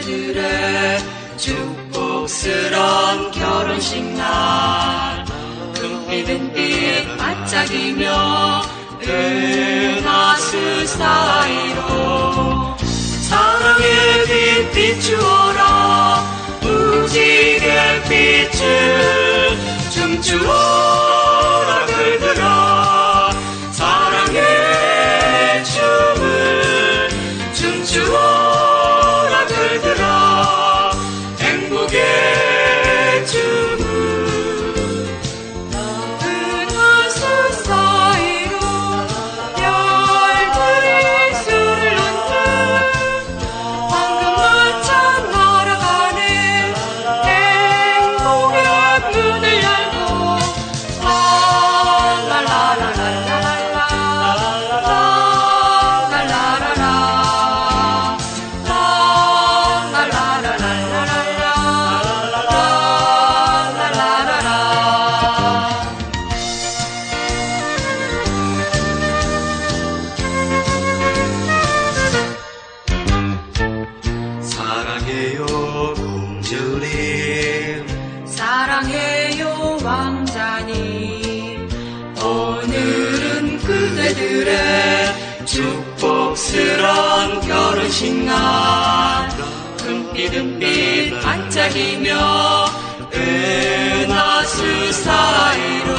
그대들의 축복스런 결혼식 날. 금빛 은빛 반짝이며 은하수 사이로 사랑의 빛 비추어라. 무지개 빛을 춤추어 사랑해요 공주님. 사랑해요 왕자님. 오늘은 그대들의 축복스런 결혼식 날. 금빛 은빛 반짝이며 은하수 사이로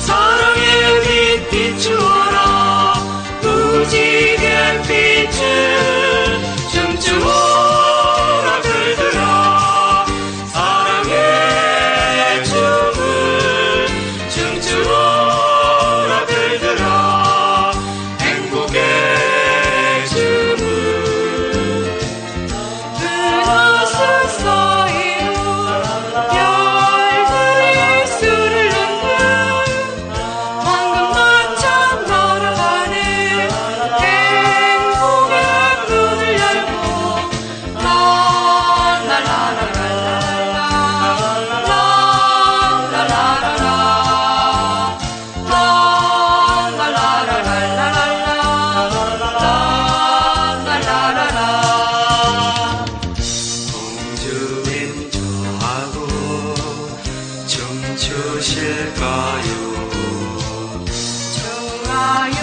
사랑의 빛 비추어라. 무지개 빛을 주실까요? 좋아요.